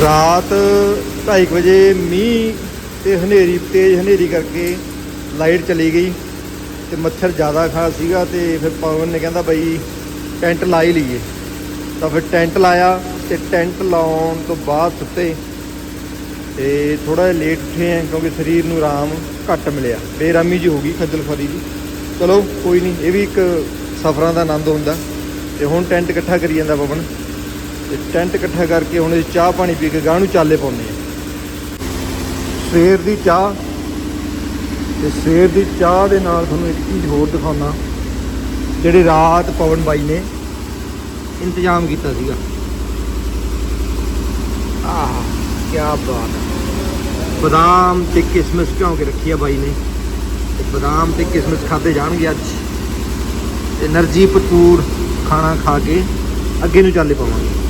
ਰਾਤ 2:30 ਵਜੇ ਮੀਂਹ ਤੇ ਹਨੇਰੀ, ਤੇਜ਼ ਹਨੇਰੀ ਕਰਕੇ ਲਾਈਟ ਚਲੀ ਗਈ ਤੇ ਮੱਛਰ ਜ਼ਿਆਦਾ ਖਾ ਸੀਗਾ ਤੇ ਫਿਰ ਪਵਨ ਨੇ ਕਹਿੰਦਾ ਬਈ ਟੈਂਟ ਲਾ ਹੀ ਲਈਏ। ਤਾਂ ਫਿਰ ਟੈਂਟ ਲਾਇਆ ਤੇ ਟੈਂਟ ਲਾਉਣ ਤੋਂ ਬਾਅਦ ਸੁੱਤੇ ਤੇ ਥੋੜਾ ਜਿਹਾ ਲੇਟ ਉੱਠੇ ਆ ਕਿਉਂਕਿ ਸਰੀਰ ਨੂੰ ਆਰਾਮ ਘੱਟ ਮਿਲਿਆ। ਬੇਰਾਮੀ ਜੀ ਹੋ ਗਈ ਖੱਜਲ ਖਰੀ ਜੀ ਚਲੋ ਕੋਈ ਨਹੀਂ, ਇਹ ਵੀ ਇੱਕ ਸਫ਼ਰਾਂ ਦਾ ਆਨੰਦ ਹੁੰਦਾ ਤੇ ਹੁਣ ਟੈਂਟ ਇਕੱਠਾ ਕਰੀ ਜਾਂਦਾ ਪਵਨ। ਤੇ ਟੈਂਟ ਇਕੱਠਾ ਕਰਕੇ ਹੁਣ ਇਹ ਚਾਹ ਪਾਣੀ ਪੀ ਕੇ ਗਾਂ ਨੂੰ ਚਾਲੇ ਪਾਉਂਦੇ ਆ ਸਵੇਰ ਦੀ ਚਾਹ ਤੇ ਸਵੇਰ ਦੀ ਚਾਹ ਦੇ ਨਾਲ ਤੁਹਾਨੂੰ ਇੱਕ ਚੀਜ਼ ਹੋਰ ਦਿਖਾਉਣਾ। ਜਿਹੜੀ ਰਾਤ ਪਵਨ ਬਾਈ ਨੇ ਇੰਤਜ਼ਾਮ ਕੀਤਾ ਸੀਗਾ। ਆਹ ਕੀ ਬਾਤ ਹੈ। ਬਦਾਮ ਤੇ ਕਿਸਮਸ ਭਿਉਂ ਕੇ ਰੱਖੀ ਆ ਬਾਈ ਨੇ। ਤੇ ਬਦਾਮ ਤੇ ਕਿਸਮਸ ਖਾਦੇ ਜਾਣਗੇ ਅੱਜ। ਤੇ એનર્ਜੀ ਭਰਪੂਰ ਖਾਣਾ ਖਾ ਕੇ ਅੱਗੇ ਨੂੰ ਚੱਲੇ ਪਾਵਾਂਗੇ।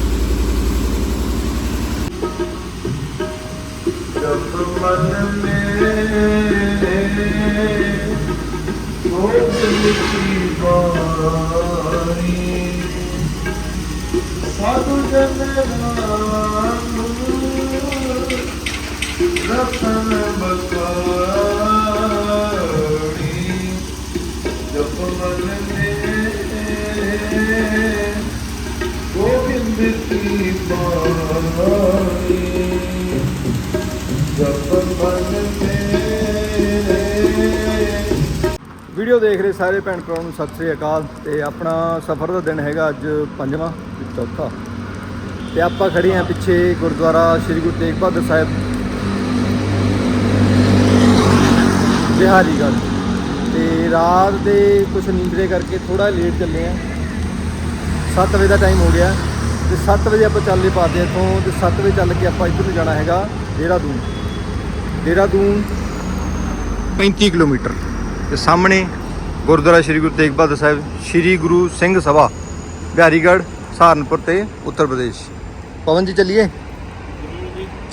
ਜਪ ਮਨ ਮੇ। ਮੋਹ ਲਿਖੀ ਬਾਣੀ। ਸਾਧੂ ਜਨ ਨਾਮ ਰਤਨ ਬਸਾਣੀ। ਜਪ ਮਨ ਮੇ। ਗੋਬਿੰਦ ਕੀ ਵੀਡੀਓ ਦੇਖ ਰਹੇ ਸਾਰੇ ਭੈਣ ਭਰਾਵਾਂ ਨੂੰ, ਸਤਿ ਸ੍ਰੀ ਅਕਾਲ। ਤੇ ਆਪਣਾ ਸਫ਼ਰ ਦਾ ਦਿਨ ਹੈਗਾ ਅੱਜ ਪੰਜਵਾਂ ਤੇ ਚੌਥਾ। ਤੇ ਆਪਾਂ ਖੜੇ ਆਂ ਪਿੱਛੇ ਗੁਰਦੁਆਰਾ ਸ੍ਰੀ ਗੁਰੂ ਤੇਗ ਬਹਾਦਰ ਸਾਹਿਬ। ਬਿਹਾਰੀਗੜ੍ਹ ਤੇ ਰਾਤ ਦੇ ਕੁਝ ਨੀਂਦਰੇ ਕਰਕੇ ਥੋੜਾ ਲੇਟ ਚੱਲੇ ਆਂ 7 ਵਜੇ ਦਾ ਟਾਈਮ ਹੋ ਗਿਆ। ਤੇ 7 ਵਜੇ ਆਪਾਂ ਚੱਲੇ ਪਾਦੇ ਇੱਥੋਂ। ਤੇ 7 ਵਜੇ ਚੱਲ ਕੇ ਆਪਾਂ ਇੱਧਰ ਨੂੰ ਜਾਣਾ ਹੈਗਾ ਦੇਹਰਾਦੂਨ। ਦੇਹਰਾਦੂਨ 35 ਕਿਲੋਮੀਟਰ। ਤੇ ਸਾਹਮਣੇ ਗੁਰਦੁਆਰਾ ਸ੍ਰੀ ਗੁਰੂ ਤੇਗ ਬਹਾਦਰ ਸਾਹਿਬ, ਸ੍ਰੀ ਗੁਰੂ ਸਿੰਘ ਸਭਾ, ਬਿਹਾਰੀਗੜ੍ਹ, ਸਹਾਰਨਪੁਰ ਤੇ ਉੱਤਰ ਪ੍ਰਦੇਸ਼। ਪਵਨ ਜੀ ਚੱਲੀਏ?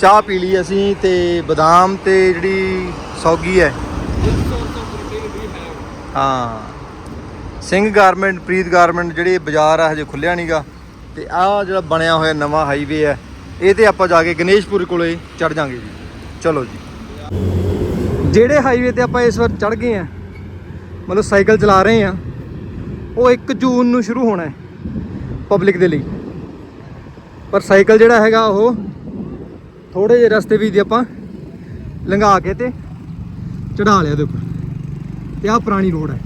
ਚਾਹ ਪੀ ਲਈ ਅਸੀਂ ਤੇ ਬਦਾਮ ਤੇ ਜਿਹੜੀ ਸੌਗੀ ਹੈ। ਹਾਂ। ਸਿੰਘ ਗਾਰਮੈਂਟ, ਪ੍ਰੀਤ ਗਾਰਮੈਂਟ ਜਿਹੜੇ ਬਾਜ਼ਾਰ ਆ, ਹਜੇ ਖੁੱਲਿਆ ਨਹੀਂਗਾ ਤੇ ਆਹ ਜਿਹੜਾ ਬਣਿਆ ਹੋਇਆ ਨਵਾਂ ਹਾਈਵੇ ਹੈ, ਇਹ ਤੇ ਆਪਾਂ ਜਾ ਕੇ ਗਣੇਸ਼ਪੁਰ ਕੋਲੇ ਚੜ ਜਾਾਂਗੇ ਜੀ। ਚਲੋ ਜੀ। ਜਿਹੜੇ ਹਾਈਵੇ ਤੇ ਆਪਾਂ ਇਸ ਵਾਰ ਚੜ ਗਏ ਆ ਮਤਲਬ ਸਾਈਕਲ ਚਲਾ ਰਹੇ ਆ ਉਹ 1 ਜੂਨ ਨੂੰ ਸ਼ੁਰੂ ਹੋਣਾ ਹੈ ਪਬਲਿਕ ਦੇ ਲਈ। ਪਰ ਸਾਈਕਲ ਜਿਹੜਾ ਹੈਗਾ ਉਹ ਥੋੜੇ ਜਿਹੇ ਰਸਤੇ ਵੀ ਦੀ ਆਪਾਂ ਲੰਘਾ ਕੇ ਤੇ ਚੜਾ ਲਿਆ ਉਹਦੇ ਉੱਪਰ। ਤੇ ਆਹ ਪੁਰਾਣੀ ਰੋਡ ਹੈ,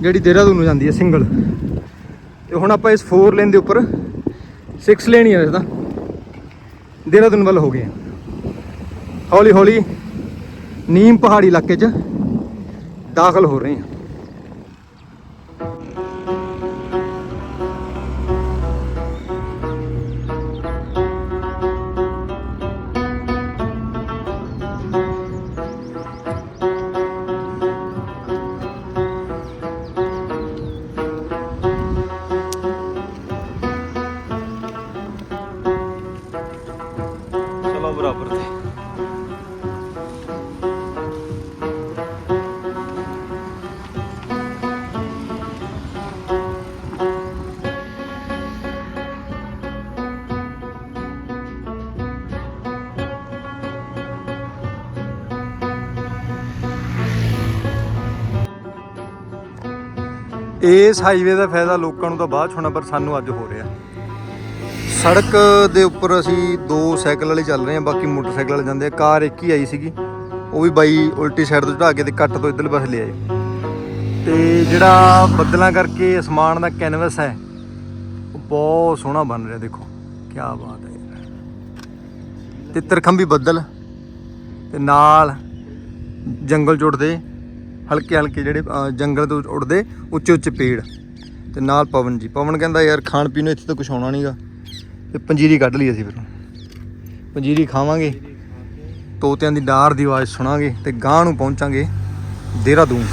ਜਿਹੜੀ ਦੇਹਰਾਦੂਨ ਨੂੰ ਜਾਂਦੀ ਹੈ, ਸਿੰਗਲ। ਤੇ ਹੁਣ ਆਪਾਂ ਇਸ 4 ਲੇਨ ਦੇ ਉੱਪਰ 6 ਲੇਨ ਹੀ ਹੈ ਵੈਸੇ ਤਾਂ ਦੇਹਰਾਦੂਨ ਵੱਲ ਹੋ ਗਏ ਹਾਂ। ਹੌਲੀ ਹੌਲੀ ਨੀਮ ਪਹਾੜੀ ਇਲਾਕੇ 'ਚ ਦਾਖਲ ਹੋ ਰਹੇ ਹਾਂ। ਇਸ ਹਾਈਵੇ ਦਾ ਫਾਇਦਾ ਲੋਕਾਂ ਨੂੰ ਤਾਂ ਬਾਅਦ 'ਚ ਹੋਣਾ, ਪਰ ਸਾਨੂੰ ਅੱਜ ਹੋ ਰਿਹਾ। ਸੜਕ ਦੇ ਉੱਪਰ ਅਸੀਂ ਦੋ ਸਾਈਕਲ ਵਾਲੇ ਚੱਲ ਰਹੇ ਹਾਂ, ਬਾਕੀ ਮੋਟਰਸਾਈਕਲ ਵਾਲੇ ਜਾਂਦੇ ਆ। ਕਾਰ ਇੱਕ ਹੀ ਆਈ ਸੀਗੀ, ਉਹ ਵੀ ਬਾਈ ਉਲਟੀ ਸਾਈਡ ਤੋਂ ਚੜਾ ਕੇ ਤੇ ਕੱਟ ਤੋਂ ਇੱਧਰਲੇ ਪਾਸੇ ਲਿਆਏ ਤੇ ਜਿਹੜਾ ਬੱਦਲਾਂ ਕਰਕੇ ਅਸਮਾਨ ਦਾ ਕੈਨਵਸ ਹੈ, ਉਹ ਬਹੁਤ ਸੋਹਣਾ ਬਣ ਰਿਹਾ, ਦੇਖੋ। ਕੀ ਬਾਤ ਹੈ। ਯਾਰ ਤੇ ਤਰਖੰਬੀ ਬੱਦਲ, ਤੇ ਨਾਲ ਜੰਗਲ ਜੁੜਦੇ। ਹਲਕੇ ਹਲਕੇ ਜਿਹੜੇ ਜੰਗਲ ਤੋਂ ਉੱਡਦੇ ਉੱਚੇ ਉੱਚੇ ਪੇੜ। ਤੇ ਨਾਲ ਪਵਨ ਜੀ। ਪਵਨ ਕਹਿੰਦਾ, ਯਾਰ, ਖਾਣ ਪੀਣ ਨੂੰ ਇੱਥੇ ਤਾਂ ਕੁਝ ਆਉਣਾ ਨਹੀਂਗਾ ਤੇ ਪੰਜੀਰੀ ਕੱਢ ਲਈ ਅਸੀਂ ਫਿਰ ਪੰਜੀਰੀ ਖਾਵਾਂਗੇ। ਤੋਤਿਆਂ ਦੀ ਡਾਰ ਦੀ ਆਵਾਜ਼ ਸੁਣਾਂਗੇ ਤੇ ਗਾਂ ਨੂੰ ਪਹੁੰਚਾਂਗੇ ਦੇਹਰਾਦੂਨ।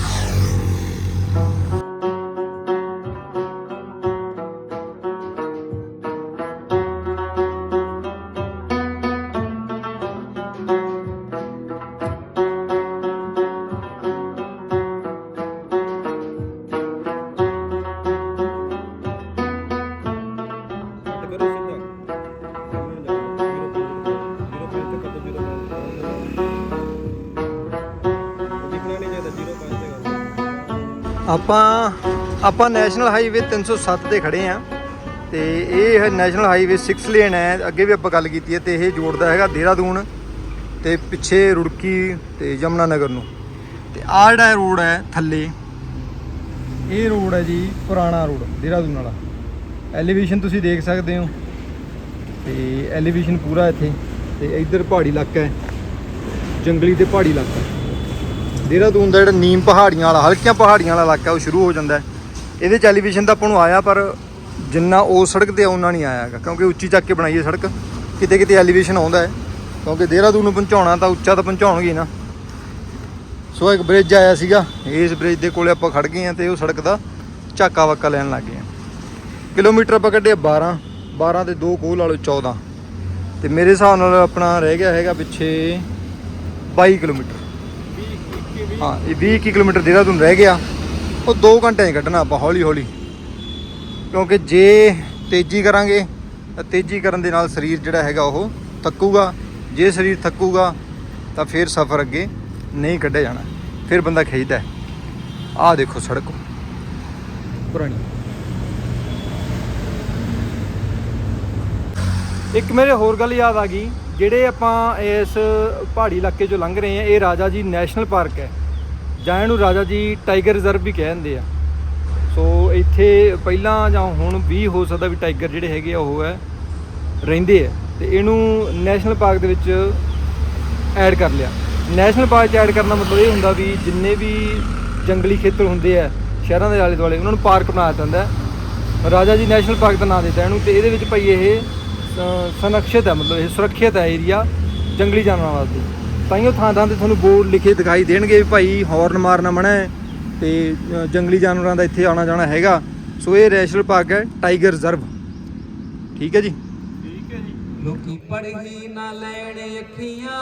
ਆਪਾਂ ਆਪਾਂ ਨੈਸ਼ਨਲ ਹਾਈਵੇ 307 ਤੇ ਖੜੇ ਆ ਤੇ ਇਹ ਨੈਸ਼ਨਲ ਹਾਈਵੇ 6 ਲੇਨ ਹੈ। ਅੱਗੇ ਵੀ ਆਪਾਂ ਗੱਲ ਕੀਤੀ ਹੈ ਤੇ ਇਹ ਜੋੜਦਾ ਹੈਗਾ ਦੇਹਰਾਦੂਨ ਤੇ ਪਿੱਛੇ ਰੁੜਕੀ ਤੇ ਯਮਨਾ ਨਗਰ ਨੂੰ। ਤੇ ਆਹ ਜਿਹੜਾ ਰੋਡ ਹੈ ਥੱਲੇ, ਇਹ ਰੋਡ ਹੈ ਜੀ ਪੁਰਾਣਾ ਰੋਡ ਦੇਹਰਾਦੂਨ ਵਾਲਾ। ਐਲੀਵੇਸ਼ਨ ਤੁਸੀਂ ਦੇਖ ਸਕਦੇ ਹੋ। ਤੇ ਐਲੀਵੇਸ਼ਨ ਪੂਰਾ ਇੱਥੇ ਤੇ ਇੱਧਰ ਪਹਾੜੀ ਇਲਾਕਾ ਹੈ, ਜੰਗਲੀ ਤੇ ਪਹਾੜੀ ਇਲਾਕਾ। ਦੇਹਰਾਦੂਨ ਦਾ ਜਿਹੜਾ ਨੀਮ ਪਹਾੜੀਆਂ ਵਾਲਾ, ਹਲਕੀਆਂ ਪਹਾੜੀਆਂ ਵਾਲਾ ਇਲਾਕਾ, ਉਹ ਸ਼ੁਰੂ ਹੋ ਜਾਂਦਾ ਇਹਦੇ ਚ ਐਲੀਵੇਸ਼ਨ ਤਾਂ ਆਪਾਂ ਨੂੰ ਆਇਆ, ਪਰ ਜਿੰਨਾ ਉਹ ਸੜਕ ਤੇ ਉਹਨਾਂ ਨਹੀਂ ਆਇਆ ਹੈਗਾ। ਕਿਉਂਕਿ ਉੱਚੀ ਚੱਕ ਕੇ ਬਣਾਈ ਹੈ ਸੜਕ। ਕਿਤੇ ਕਿਤੇ ਐਲੀਵੇਸ਼ਨ ਆਉਂਦਾ ਹੈ। ਕਿਉਂਕਿ ਦੇਹਰਾਦੂਨ ਨੂੰ ਪਹੁੰਚਾਉਣਾ ਤਾਂ ਉੱਚਾ ਤਾਂ ਪਹੁੰਚਾਉਣਗੇ ਨਾ। ਸੋ ਇੱਕ ਬ੍ਰਿਜ ਆਇਆ ਸੀਗਾ। ਇਸ ਬ੍ਰਿਜ ਦੇ ਕੋਲੇ ਆਪਾਂ ਖੜ ਗਏ ਆ ਤੇ ਉਹ ਸੜਕ ਦਾ ਝਾਕਾ ਵਾਕਾ ਲੈਣ ਲੱਗ ਗਏ ਆ ਕਿਲੋਮੀਟਰ ਆਪਾਂ ਕੱਢੇ 12 12 ਤੇ 2 ਕੋਲ ਵਾਲੋ 14 ਤੇ ਮੇਰੇ ਹਿਸਾਬ ਨਾਲ ਆਪਣਾ ਰਹਿ ਗਿਆ ਹੈਗਾ ਪਿੱਛੇ 22 ਕਿਲੋਮੀਟਰ। ਹਾਂ, ਇਹ 20 ਇੱਕੀ ਕਿਲੋਮੀਟਰ ਦੇਹਰਾਦੂਨ ਰਹਿ ਗਿਆ। ਉਹ 2 ਘੰਟਿਆਂ 'ਚ ਕੱਢਣਾ ਆਪਾਂ ਹੌਲੀ ਹੌਲੀ। ਕਿਉਂਕਿ ਜੇ ਤੇਜ਼ੀ ਕਰਾਂਗੇ, ਤਾਂ ਤੇਜ਼ੀ ਕਰਨ ਦੇ ਨਾਲ ਸਰੀਰ ਜਿਹੜਾ ਹੈਗਾ ਉਹ ਥੱਕੂਗਾ। ਜੇ ਸਰੀਰ ਥੱਕੂਗਾ, ਤਾਂ ਫਿਰ ਸਫ਼ਰ ਅੱਗੇ ਨਹੀਂ ਕੱਢਿਆ ਜਾਣਾ। ਫਿਰ ਬੰਦਾ ਖਿੱਚਦਾ ਆਹ ਦੇਖੋ ਸੜਕ। ਪੁਰਾਣੀ। ਇੱਕ ਮੇਰੇ ਹੋਰ ਗੱਲ ਯਾਦ ਆ ਗਈ, ਜਿਹੜੇ ਆਪਾਂ ਇਸ ਪਹਾੜੀ ਇਲਾਕੇ ਚੋਂ ਲੰਘ ਰਹੇ ਹਾਂ, ਇਹ ਰਾਜਾ ਜੀ ਨੈਸ਼ਨਲ ਪਾਰਕ ਹੈ। ਜਾਂ ਇਹਨੂੰ ਰਾਜਾ ਜੀ ਟਾਈਗਰ ਰਿਜ਼ਰਵ ਵੀ ਕਹਿੰਦੇ ਆ। ਸੋ ਇੱਥੇ ਪਹਿਲਾਂ ਜਾਂ ਹੁਣ ਵੀ ਹੋ ਸਕਦਾ ਵੀ ਟਾਈਗਰ ਜਿਹੜੇ ਹੈਗੇ ਆ ਉਹ ਹੈ, ਰਹਿੰਦੇ ਆ ਤੇ ਇਹਨੂੰ ਨੈਸ਼ਨਲ ਪਾਰਕ ਦੇ ਵਿੱਚ ਐਡ ਕਰ ਲਿਆ। ਨੈਸ਼ਨਲ ਪਾਰਕ 'ਚ ਐਡ ਕਰਨ ਦਾ ਮਤਲਬ ਇਹ ਹੁੰਦਾ ਵੀ ਜਿੰਨੇ ਵੀ ਜੰਗਲੀ ਖੇਤਰ ਹੁੰਦੇ ਆ, ਸ਼ਹਿਰਾਂ ਦੇ ਆਲੇ ਦੁਆਲੇ ਉਹਨਾਂ ਨੂੰ ਪਾਰਕ ਬਣਾ ਦਿੱਤਾ ਜਾਂਦਾ ਰਾਜਾ ਜੀ ਨੈਸ਼ਨਲ ਪਾਰਕ ਦਾ ਨਾਮ ਦਿੱਤਾ ਇਹਨੂੰ ਤੇ ਇਹਦੇ ਵਿੱਚ ਭਾਈ ਇਹ ਸ- ਸੰਰਕਸ਼ਿਤ ਹੈ, ਮਤਲਬ ਇਹ ਸੁਰੱਖਿਅਤ ਹੈ ਏਰੀਆ ਜੰਗਲੀ ਜਾਨਵਰਾਂ ਵਾਸਤੇ। ਤਾਈਓ ਥਾਂ ਥਾਂ ਤੇ ਤੁਹਾਨੂੰ ਬੋਰਡ ਲਿਖੇ ਦਿਖਾਈ ਦੇਣਗੇ ਵੀ ਭਾਈ ਹੌਰਨ ਮਾਰਨਾ ਮਨਾ ਹੈ ਤੇ ਜੰਗਲੀ ਜਾਨਵਰਾਂ ਦਾ ਇੱਥੇ ਆਉਣਾ ਜਾਣਾ ਹੈਗਾ। ਸੋ ਇਹ ਨੈਸ਼ਨਲ ਪਾਰਕ ਹੈ, ਟਾਈਗਰ ਰਿਜ਼ਰਵ। ਠੀਕ ਹੈ ਜੀ? ਲੋਕੀ ਪੜ੍ਹੀ ਨਾ ਲੈਣ ਅੱਖੀਆਂ,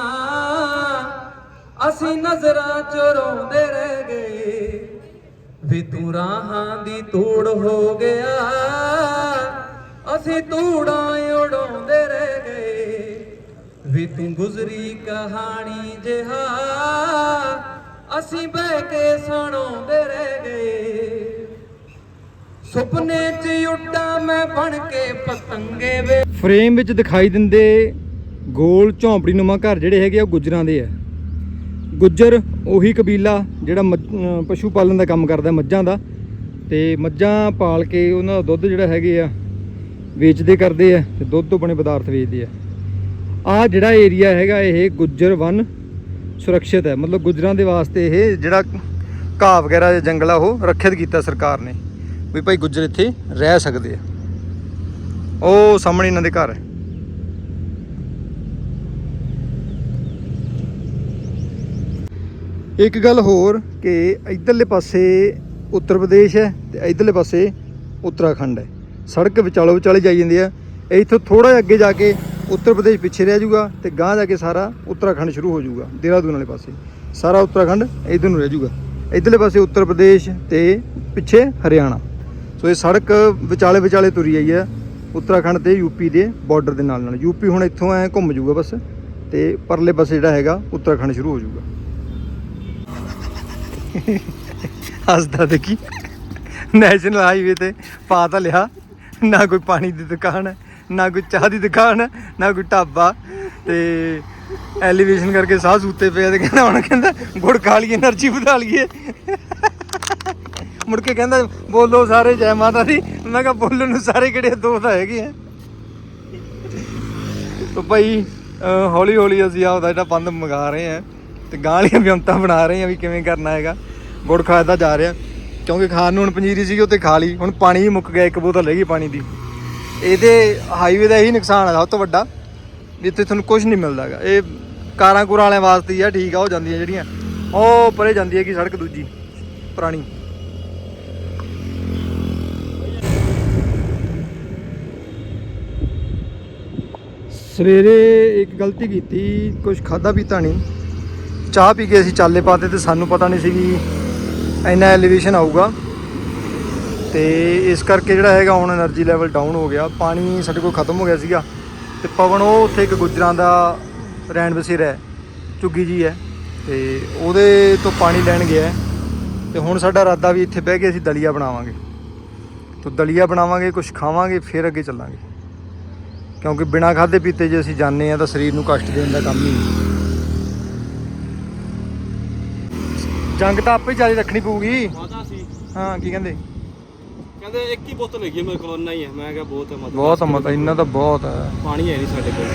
ਅਸੀਂ ਨਜ਼ਰਾਂ ਚ ਰੋਂਦੇ ਰਹਿ ਗਏ। ਵੀ ਤੂੰ ਰਾਹਾਂ ਦੀ ਧੂੜ ਹੋ ਗਿਆ, ਅਸੀਂ ਧੂੜਾਂ ਉਡਾਉਂਦੇ ਰਹਿ ਗਏ। ਵੀ ਤੂੰ ਗੁਜ਼ਰੀ ਕਹਾਣੀ ਜਿਹਾ। ਅਸੀਂ ਬਹਿ ਕੇ ਸੁਣਾਉਂਦੇ ਰਹਿ ਗਏ। ਸੁਪਨੇ 'ਚ ਉੱਡਾਂ ਮੈਂ ਬਣ ਕੇ ਪਤੰਗੇ ਵੇ। ਫਰੇਮ ਵਿੱਚ ਦਿਖਾਈ ਦਿੰਦੇ ਗੋਲ ਝੌਂਪੜੀ ਨੁਮਾ ਘਰ ਜਿਹੜੇ ਹੈਗੇ ਆ, ਉਹ ਗੁੱਜਰਾਂ ਦੇ ਆ। ਗੁੱਜਰ ਉਹੀ ਕਬੀਲਾ ਜਿਹੜਾ ਮੱਝ- ਪਸ਼ੂ ਪਾਲਣ ਦਾ ਕੰਮ ਕਰਦਾ ਮੱਝਾਂ ਦਾ। ਤੇ ਮੱਝਾਂ ਪਾਲ ਕੇ ਉਹਨਾਂ ਦਾ ਦੁੱਧ ਜਿਹੜਾ ਹੈਗੇ ਆ, ਵੇਚਦੇ ਕਰਦੇ ਆ ਤੇ ਦੁੱਧ ਤੋਂ ਬਣੇ ਪਦਾਰਥ ਵੇਚਦੇ ਆ। ਆ ਜਿਹੜਾ ਏਰੀਆ ਹੈਗਾ ਇਹ ਗੁੱਜਰ ਵਨ ਸੁਰੱਖਿਅਤ ਹੈ। ਮਤਲਬ ਗੁੱਜਰਾਂ ਦੇ ਵਾਸਤੇ ਇਹ ਜਿਹੜਾ ਘਾਹ ਵਗੈਰਾ ਜਾਂ ਜੰਗਲ ਆ, ਉਹ ਰੱਖਿਅਤ ਕੀਤਾ ਸਰਕਾਰ ਨੇ ਵੀ ਭਾਈ ਗੁੱਜਰ ਇੱਥੇ ਰਹਿ ਸਕਦੇ ਆ। ਉਹ ਸਾਹਮਣੇ ਇਹਨਾਂ ਦੇ ਘਰ ਹੈ। ਇੱਕ ਗੱਲ ਹੋਰ ਕਿ ਇਧਰਲੇ ਪਾਸੇ ਉੱਤਰ ਪ੍ਰਦੇਸ਼ ਹੈ ਤੇ ਇਧਰਲੇ ਪਾਸੇ ਉੱਤਰਾਖੰਡ ਹੈ। ਸੜਕ ਵਿਚਾਲੋ ਵਿਚਾਲੇ ਜਾਈ ਜਾਂਦੀ ਹੈ ਇੱਥੋਂ ਥੋੜਾ ਜਿਹਾ ਅੱਗੇ ਜਾ ਕੇ ਉੱਤਰ ਪ੍ਰਦੇਸ਼ ਪਿੱਛੇ ਰਹਿ ਜਾਊਗਾ ਤੇ ਗਾਂਹ ਜਾ ਕੇ ਸਾਰਾ ਉੱਤਰਾਖੰਡ ਸ਼ੁਰੂ ਹੋ ਜਾਊਗਾ, ਦੇਹਰਾਦੂਨ ਵਾਲੇ ਪਾਸੇ। ਸਾਰਾ ਉੱਤਰਾਖੰਡ ਇਧਰ ਨੂੰ ਰਹਿ ਜਾਊਗਾ। ਇਧਰਲੇ ਪਾਸੇ ਉੱਤਰ ਪ੍ਰਦੇਸ਼ ਤੇ ਪਿੱਛੇ ਹਰਿਆਣਾ। ਸੋ ਇਹ ਸੜਕ ਵਿਚਾਲੇ ਵਿਚਾਲੇ ਤੁਰੀ ਆਈ ਹੈ। ਉੱਤਰਾਖੰਡ ਤੇ ਯੂਪੀ ਦੇ ਬਾਰਡਰ ਦੇ ਨਾਲ ਨਾਲ। ਯੂਪੀ ਹੁਣ ਇੱਥੋਂ ਐ ਘੁੰਮ ਜਾਊਗਾ ਬਸ ਤੇ ਪਰਲੇ ਪਾਸੇ ਜਿਹੜਾ ਹੈਗਾ ਉੱਤਰਾਖੰਡ ਸ਼ੁਰੂ ਹੋ ਜਾਊਗਾ। ਹੱਸਦਾ ਦੇਖੀ। ਨੈਸ਼ਨਲ ਹਾਈਵੇ ਤੇ ਪਾ ਤਾਂ ਲਿਆ। ਨਾ ਕੋਈ ਪਾਣੀ ਦੀ ਦੁਕਾਨ ਹੈ। ਨਾ ਕੋਈ ਚਾਹ ਦੀ ਦੁਕਾਨ, ਨਾ ਕੋਈ ਢਾਬਾ ਤੇ ਐਲੀਵੇਸ਼ਨ ਕਰਕੇ ਸਾਹ ਸੁੱਤੇ ਪਿਆ ਤੇ ਕਹਿੰਦਾ ਹੁਣ ਕਹਿੰਦਾ ਗੁੜ ਖਾ ਲਈਏ એનર્ਜੀ ਵਧਾ ਲਈਏ। ਮੁੜ ਕੇ ਕਹਿੰਦਾ, ਬੋਲੋ ਸਾਰੇ ਜੈ ਮਾਤਾ ਦੀ। ਮੈਂ ਕਿਹਾ ਬੋਲਣ ਨੂੰ ਸਾਰੇ ਕਿਹੜੇ ਦੋਸਤ ਹੈਗੇ ਆ। ਤੋ ਭਾਈ ਹੌਲੀ ਹੌਲੀ ਅਸੀਂ ਆਪਦਾ ਜਿਹੜਾ ਪੰਧ ਮੰਗਾ ਰਹੇ ਆ ਤੇ ਗਾਲੀਆਂ ਵਿਅੰਤਾ ਬਣਾ ਰਹੇ ਆ ਵੀ ਕਿਵੇਂ ਕਰਨਾ ਹੈਗਾ। ਗੁੜ ਖਾਦਾ ਜਾ ਰਿਹਾ, ਕਿਉਂਕਿ ਖਾਣ ਨੂੰ ਹੁਣ ਪਨੀਰੀ ਸੀਗੀ ਉੱਤੇ ਖਾ ਲਈ। ਹੁਣ ਪਾਣੀ ਵੀ ਮੁੱਕ ਗਿਆ, ਇੱਕ ਬੋਤਲ ਰਹਿ ਗਈ ਪਾਣੀ ਦੀ। ਇਹਦੇ ਹਾਈਵੇ ਦਾ ਇਹੀ ਨੁਕਸਾਨ ਹੈ ਸਭ ਤੋਂ ਵੱਡਾ। ਵੀ ਇੱਥੇ ਤੁਹਾਨੂੰ ਕੁਝ ਨਹੀਂ ਮਿਲਦਾ ਹੈਗਾ ਇਹ ਕਾਰਾਂ ਕੁਰਾਂ ਵਾਲਿਆਂ ਵਾਸਤੇ ਹੀ ਆ, ਠੀਕ ਆ, ਉਹ ਜਾਂਦੀਆਂ ਜਿਹੜੀਆਂ। ਉਹ ਪਰੇ ਜਾਂਦੀ ਹੈ ਕਿ ਸੜਕ ਦੂਜੀ, ਪੁਰਾਣੀ। ਸਵੇਰੇ ਇੱਕ ਗਲਤੀ ਕੀਤੀ ਕੁਝ ਖਾਦਾ ਪੀਤਾ ਨਹੀਂ। ਚਾਹ ਪੀ ਕੇ ਅਸੀਂ ਚਾਲੇ ਪਾਤੇ ਤੇ ਸਾਨੂੰ ਪਤਾ ਨਹੀਂ ਸੀ ਵੀ ਇੰਨਾ ਐਲੀਵੇਸ਼ਨ ਆਊਗਾ। ਤੇ ਇਸ ਕਰਕੇ ਜਿਹੜਾ ਹੈਗਾ ਹੁਣ એનર્ਜੀ ਲੈਵਲ ਡਾਊਨ ਹੋ ਗਿਆ। ਪਾਣੀ ਸਾਡੇ ਕੋਲ ਖਤਮ ਹੋ ਗਿਆ ਸੀਗਾ ਤੇ ਪਵਨ ਉਹ ਉੱਥੇ ਇੱਕ ਗੁਜਰਾਂ ਦਾ ਰੈਣ ਬਸੇਰਾ ਹੈ ਚੁੱਗੀ ਜੀ ਹੈ ਤੇ ਉਹਦੇ ਤੋਂ ਪਾਣੀ ਲੈਣ ਗਿਆ ਤੇ ਹੁਣ ਸਾਡਾ ਇਰਾਦਾ ਵੀ ਇੱਥੇ ਬਹਿ ਕੇ ਅਸੀਂ ਦਲੀਆ ਬਣਾਵਾਂਗੇ। ਤੋਂ ਦਲੀਆ ਬਣਾਵਾਂਗੇ ਕੁਝ ਖਾਵਾਂਗੇ ਫਿਰ ਅੱਗੇ ਚੱਲਾਂਗੇ। ਕਿਉਂਕਿ ਬਿਨਾਂ ਖਾਦੇ ਪੀਤੇ ਜੇ ਅਸੀਂ ਜਾਣੇ ਆ ਤਾਂ ਸਰੀਰ ਨੂੰ ਕਸ਼ਟ ਦੇਣ ਦਾ ਕੰਮ ਹੀ ਜੰਗ ਤਾਂ ਆਪੇ ਜਾਰੀ ਰੱਖਣੀ ਪਊਗੀ। ਹਾਂ ਕੀ ਕਹਿੰਦੇ? ਕਹਿੰਦੇ ਇੱਕ ਹੀ ਬੋਤਲ ਹੈਗੀ ਮੇਰੇ ਕੋਲ ਨਹੀਂ ਹੈ ਮੈਂ ਕਿਹਾ ਬਹੁਤ ਹੈ ਮਤਲਬ ਬਹੁਤ ਮਤਾ ਇੰਨਾ ਤਾਂ ਬਹੁਤ ਹੈ ਪਾਣੀ ਹੈ ਨਹੀਂ ਸਾਡੇ ਕੋਲ।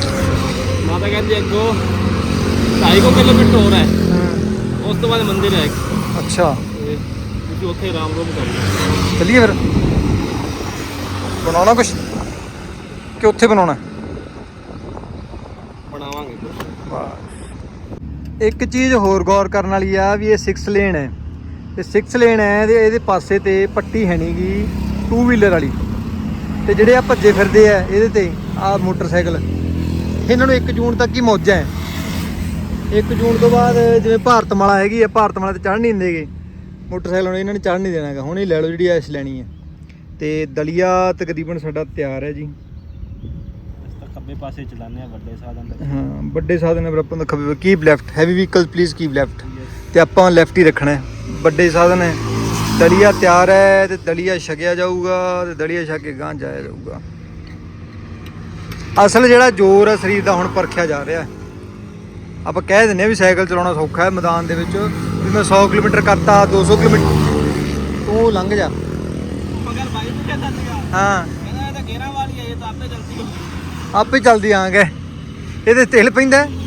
ਮਾਤਾ ਕਹਿੰਦੀ ਅੱਗੋ 2.5 ਕਿਲੋਮੀਟਰ ਹੋਰ ਹੈ। ਉਸ ਤੋਂ ਬਾਅਦ ਮੰਦਿਰ ਹੈ ਇੱਕ। ਅੱਛਾ। ਤੇ ਤੁਸੀਂ ਉੱਥੇ ਆਰਾਮ ਰੋਮ ਕਰਨਾ ਚੱਲੀਏ ਫਿਰ। ਬਣਾਉਣਾ ਕੁਛ? ਕਿ ਉੱਥੇ ਬਣਾਉਣਾ? ਬਣਾਵਾਂਗੇ ਕੁਝ ਇੱਕ ਚੀਜ਼ ਹੋਰ ਗੌਰ ਕਰਨ ਵਾਲੀ ਆ ਵੀ ਇਹ 6 ਲੇਨ ਹੈ। ਤੇ 6 ਲੇਨ ਹੈ ਤੇ ਇਹਦੇ ਪਾਸੇ ਤੇ ਪੱਟੀ ਹੈ ਨਹੀਂਗੀ 2 ਵੀਲਰ ਵਾਲੀ। ਤੇ ਜਿਹੜੇ ਆ ਭੱਜੇ ਫਿਰਦੇ ਆ ਇਹਦੇ ਤੇ ਆ ਮੋਟਰਸਾਈਕਲ। ਇਹਨਾਂ ਨੂੰ 1 ਜੂਨ ਤੱਕ ਹੀ ਮੌਜਾਂ ਹੈ। 1 ਜੂਨ ਤੋਂ ਬਾਅਦ ਜਿਵੇਂ ਭਾਰਤਮਾਲਾ ਹੈਗੀ ਆ ਭਾਰਤਮਾਲਾ ਤੇ ਚੜ੍ਹ ਨਹੀਂ ਦਿੰਦੇਗੇ ਮੋਟਰਸਾਈਕਲ ਹੁਣ ਇਹਨਾਂ ਨੇ ਚੜ੍ਹ ਨਹੀਂ ਦੇਣਾਗਾ ਹੁਣ ਹੀ ਲੈ ਲਓ ਜਿਹੜੀ ਐਸ਼ ਲੈਣੀ ਹੈ। ਤੇ ਦਲੀਆ ਤਕਰੀਬਨ ਸਾਡਾ ਤਿਆਰ ਹੈ ਜੀ। ਖੱਬੇ ਪਾਸੇ ਚਲਾਉਂਦੇ ਆ ਵੱਡੇ ਸਾਧਨ ਤੇ। ਹਾਂ ਵੱਡੇ ਸਾਧਨ ਪਰ ਆਪਾਂ ਨੂੰ ਖੱਬੇ keep left heavy vehicle please keep left ਤੇ ਆਪਾਂ ਲੈਫਟ ਹੀ ਰੱਖਣਾ ਹੈ। ਵੱਡੇ ਸਾਧਨ ਹੈ। ਦਲੀਆ ਤਿਆਰ ਹੈ ਤੇ ਦਲੀਆ ਛਕਿਆ ਜਾਊਗਾ ਤੇ ਦਲੀਆ ਛਕ ਕੇ ਗਾਂ ਜਾਇਆ ਜਾਊਗਾ। ਅਸਲ ਜਿਹੜਾ ਜ਼ੋਰ ਹੈ ਸਰੀਰ ਦਾ ਹੁਣ ਪਰਖਿਆ ਜਾ ਰਿਹਾ ਹੈ। ਆਪਾਂ ਕਹਿ ਆ ਵੀ ਸਾਈਕਲ ਚਲਾਉਣਾ ਸੌਖਾ ਹੈ ਮੈਦਾਨ ਦੇ ਵਿੱਚ। ਵੀ ਮੈਂ 100 ਕਿਲੋਮੀਟਰ ਕਰਤਾ 200 ਕਿਲੋਮੀਟਰ ਤੂੰ ਲੰਘ ਜਾ। ਮਗਰ ਬਾਈ ਨੂੰ ਕਹਿੰਦਾ ਸੀਗਾ ਹਾਂ। ਕਹਿੰਦਾ ਇਹ ਤਾਂ ਗੇਰਾਂ ਵਾਲੀ ਹੈ ਇਹ ਤਾਂ ਆਪੇ ਚਲਦੀ ਹੈ ਆਪੇ ਚੱਲਦੀ ਆਂਗੇ। ਇਹਦੇ ਤੇਲ ਪੈਂਦਾ ਹੈ।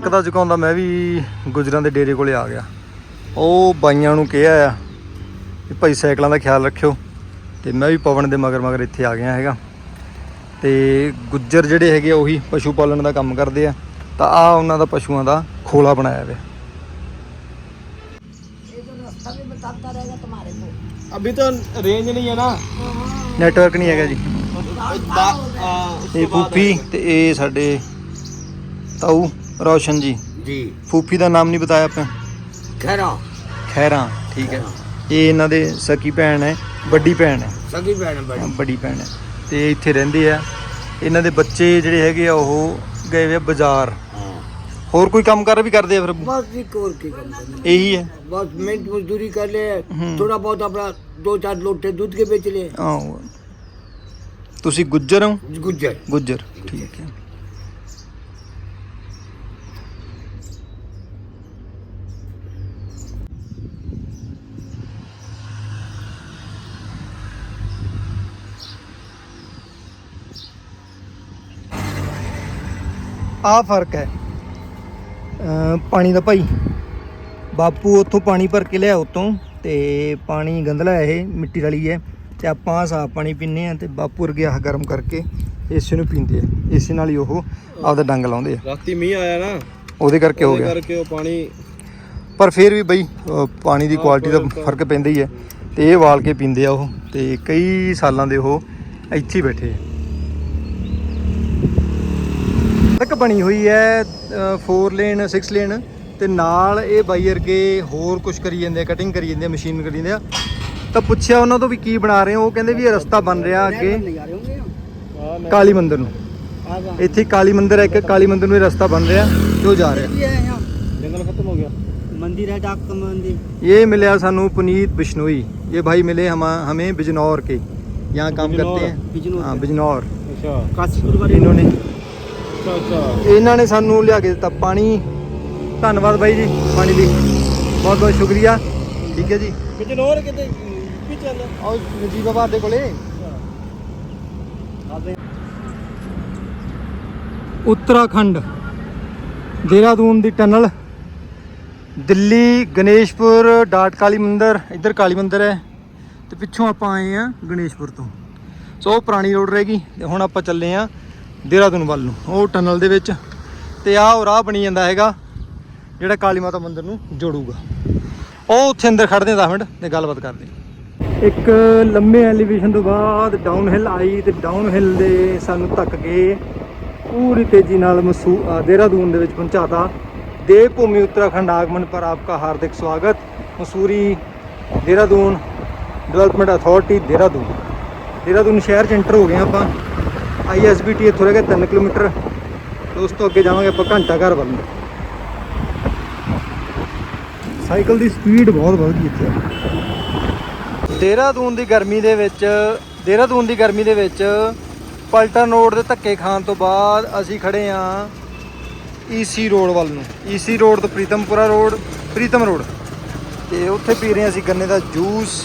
ਜੱਕ ਦਾ ਚੁਕਾਉਂਦਾ ਮੈਂ ਵੀ ਗੁਜਰਾਂ ਦੇ ਡੇਰੇ ਕੋਲੇ ਆ ਗਿਆ ਉਹ ਬਾਈਆਂ ਨੂੰ ਕਿਹਾ ਆ ਕਿ ਭਾਈ ਸਾਈਕਲਾਂ ਦਾ ਖਿਆਲ ਰੱਖਿਓ ਤੇ ਮੈਂ ਵੀ ਪਵਨ ਦੇ ਮਗਰ ਮਗਰ ਇੱਥੇ ਆ ਗਿਆ ਹੈਗਾ ਤੇ ਗੁੱਜਰ ਜਿਹੜੇ ਹੈਗੇ ਆ ਉਹੀ ਪਸ਼ੂ ਪਾਲਣ ਦਾ ਕੰਮ ਕਰਦੇ ਆ ਤਾਂ ਆ ਉਹਨਾਂ ਦਾ ਪਸ਼ੂਆਂ ਦਾ ਖੋਲਾ ਬਣਾਇਆ ਹੋਇਆ अभी तो रेंज नहीं है ना ਨੈਟਵਰਕ ਨਹੀਂ ਹੈਗਾ ਜੀ बा- आ, उसके ਇਹ बाद ਫੂਫੀ ਤੇ ਇਹ ਸਾਡੇ ਤਾਊ ਰੋਸ਼ਨ ਜੀ जी ਫੂਫੀ ਦਾ ਨਾਮ ਨਹੀਂ ਬਤਾਇਆ ਆਪਾਂ खैरा ਖੈਰਾਂ ਠੀਕ ਹੈ ਇਹ ਇਹਨਾਂ ਦੇ ਸਕੀ ਭੈਣ ਹੈ ਵੱਡੀ ਭੈਣ ਹੈ सगी बहन ਹਾਂ, बड़ी ਬੜੀ ਭੈਣ ਹੈ ਤੇ ਇੱਥੇ ਰਹਿੰਦੇ ਆ ਇਹਨਾਂ ਦੇ ਬੱਚੇ ਜਿਹੜੇ ਹੈਗੇ ਆ ਉਹ ਗਏ ਵੇ ਬਾਜ਼ਾਰ हाँ ਹੋਰ ਕੋਈ ਕੰਮ ਕਰ ਵੀ ਕਰਦੇ ਆ ਫਿਰ बस एक और की कम करना ਇਹੀ ਹੈ बस मिनट मजदूरी कर ले हम्म। थोड़ा बहुत अपना दो चार लोटे दूध के बेच ले ਆਹੋ ਤੁਸੀਂ ਗੁੱਜਰ ਹੋ गुजर ਗੁੱਜਰ ਠੀਕ ਹੈ ਆ ਫ਼ਰਕ ਹੈ। ਪਾਣੀ ਦਾ ਭਾਈ ਬਾਪੂ ਉੱਥੋਂ ਪਾਣੀ ਭਰ ਕੇ ਲਿਆ ਉਤੋਂ ਤੇ ਪਾਣੀ ਗੰਧਲਾ ਇਹ ਮਿੱਟੀ ਵਾਲੀ ਹੈ ਤੇ ਆਪਾਂ ਸਾਫ਼ ਪਾਣੀ ਪੀਨੇ ਆ ਤੇ ਬਾਪੂ ਵਰਗੇ ਆਹ ਗਰਮ ਕਰਕੇ ਏਸੇ ਨੂੰ ਪੀਂਦੇ ਆ। ਏਸੇ ਨਾਲ ਹੀ ਉਹ ਆਪਦਾ ਡੰਗ ਲਾਉਂਦੇ ਆ। ਰਾਤੀ ਮੀਂਹ ਆਇਆ ਨਾ ਉਹਦੇ ਕਰਕੇ ਹੋ ਗਿਆ। ਕਰਕੇ ਉਹ ਪਾਣੀ ਪਰ ਫਿਰ ਵੀ ਬਈ ਪਾਣੀ ਦੀ ਕੁਆਲਿਟੀ ਦਾ ਫ਼ਰਕ ਪੈਂਦਾ ਹੀ ਹੈ। ਤੇ ਇਹ ਵਾਲ ਕੇ ਪੀਂਦੇ ਆ ਉਹ ਤੇ ਕਈ ਸਾਲਾਂ ਦੇ ਉਹ ਇੱਥੇ ਬੈਠੇ ਆ। ਸੜਕ ਬਣੀ ਹੋਈ ਹੈ 4 ਲੇਨ 6 ਲੇਨ ਤੇ ਨਾਲ ਇਹ ਬਾਈ ਵਰਗੇ ਹੋਰ ਕੁਝ ਕਰੀ ਜਾਂਦੇ ਆ ਕਟਿੰਗ ਕਰੀ ਜਾਂਦੇ ਆ ਮਸ਼ੀਨ ਕਰੀ ਜਾਂਦੇ ਆ ਤਾਂ ਪੁੱਛਿਆ ਉਹਨਾਂ ਤੋਂ ਵੀ ਕੀ ਬਣਾ ਰਹੇ ਹੋ ਉਹ ਕਹਿੰਦੇ ਵੀ ਇਹ ਰਸਤਾ ਬਣ ਰਿਹਾ ਅੱਗੇ ਕਾਲੀ ਮੰਦਿਰ ਨੂੰ ਇੱਥੇ ਕਾਲੀ ਮੰਦਿਰ ਹੈ ਇੱਕ ਕਾਲੀ ਮੰਦਿਰ ਨੂੰ ਇਹ ਰਸਤਾ ਬਣ ਰਿਹਾ ਤੇ ਉਹ ਜਾ ਰਿਹਾ जंगल खत्म हो गया मंदिर है डाक का मंदिर ये मिले ਸਾਨੂੰ पुनीत बिश्नोई ये भाई मिले हम हमें बिजनौर के यहाँ काम करते हैं बिजनौर हाँ बिजनौर अच्छा काशीपुर वाले इन्होंने ਅੱਛਾ ਇਹਨਾਂ ਨੇ ਸਾਨੂੰ ਲਿਆ ਕੇ ਦਿੱਤਾ ਪਾਣੀ। ਧੰਨਵਾਦ ਬਾਈ ਜੀ ਪਾਣੀ ਦੀ। ਬਹੁਤ ਬਹੁਤ ਸ਼ੁਕਰੀਆ। ਠੀਕ ਹੈ ਜੀ। ਜਨੋਰ ਕਿਤੇ ਵੀ ਚੱਲ ਆਓ ਨਜੀਬ ਬਾਬਾ ਦੇ ਕੋਲੇ। ਉੱਤਰਾਖੰਡ ਦੇਹਰਾਦੂਨ ਦੀ ਟਨਲ। ਦਿੱਲੀ ਗਣੇਸ਼ਪੁਰ ਡਾਟ ਕਾਲੀ ਮੰਦਰ ਇੱਧਰ ਕਾਲੀ ਮੰਦਰ ਹੈ। ਤੇ ਪਿੱਛੋਂ ਆਪਾਂ ਆਏ ਆ ਗਣੇਸ਼ਪੁਰ ਤੋਂ। ਸੋ ਪੁਰਾਣੀ ਰੋਡ ਰਹੇਗੀ ਗਈ ਤੇ ਹੁਣ ਆਪਾਂ ਚੱਲੇ ਆ ਦੇਹਰਾਦੂਨ ਵੱਲ ਨੂੰ, ਉਹ ਟਨਲ ਦੇ ਵਿੱਚ। ਤੇ ਆਹ ਉਹ ਰਾਹ ਬਣੀ ਜਾਂਦਾ ਹੈਗਾ, ਜਿਹੜਾ ਕਾਲੀ ਮਾਤਾ ਮੰਦਿਰ ਨੂੰ ਜੋੜੂਗਾ। ਉਹ ਉੱਥੇ ਅੰਦਰ ਖੜਦੇ 10 ਮਿੰਟ ਤੇ ਗੱਲਬਾਤ ਕਰਦੇ ਇੱਕ ਲੰਮੇ ਐਲੀਵੇਸ਼ਨ ਤੋਂ ਬਾਅਦ ਡਾਊਨ ਹਿੱਲ ਆਈ ਤੇ ਡਾਊਨ ਹਿੱਲ ਦੇ ਸਾਨੂੰ ਧੱਕ ਕੇ ਪੂਰੀ ਤੇਜ਼ੀ ਨਾਲ ਮਸੂ ਦੇਹਰਾਦੂਨ ਦੇ ਵਿੱਚ ਪਹੁੰਚਾਤਾ। ਦੇਵ ਭੂਮੀ ਉੱਤਰਾਖੰਡ ਆਗਮਨ ਪਰ ਆਪਕਾ ਹਾਰਦਿਕ ਸਵਾਗਤ। Mussoorie, Dehradun development authority Dehradun. Dehradun ਸ਼ਹਿਰ ਚ ਐਂਟਰ ਹੋ ਗਏ ਹਾਂ ਆਪਾਂ। ਆਈਐਸਬੀਟੀ ਇੱਥੋਂ ਰਹਿ ਗਿਆ 3 ਕਿਲੋਮੀਟਰ ਤੇ ਉਸ ਤੋਂ ਅੱਗੇ ਜਾਵਾਂਗੇ ਆਪਾਂ ਘੰਟਾ ਘਰ ਵੱਲ ਨੂੰ। ਸਾਈਕਲ ਦੀ ਸਪੀਡ ਬਹੁਤ ਵੱਧ ਗਈ ਇੱਥੇ। ਦੇਹਰਾਦੂਨ ਦੀ ਗਰਮੀ ਦੇ ਵਿੱਚ, ਦੇਹਰਾਦੂਨ ਦੀ ਗਰਮੀ ਦੇ ਵਿੱਚ ਪਲਟਨ ਰੋਡ ਦੇ ਧੱਕੇ ਖਾਣ ਤੋਂ ਬਾਅਦ ਅਸੀਂ ਖੜੇ ਆਂ ਈਸੀ ਰੋਡ ਵੱਲ ਨੂੰ। ਈਸੀ ਰੋਡ ਤੋਂ ਪ੍ਰੀਤਮਪੁਰਾ ਰੋਡ, ਪ੍ਰੀਤਮ ਰੋਡ। ਤੇ ਉੱਥੇ ਪੀ ਰਹੇ ਹਾਂ ਅਸੀਂ ਗੰਨੇ ਦਾ ਜੂਸ,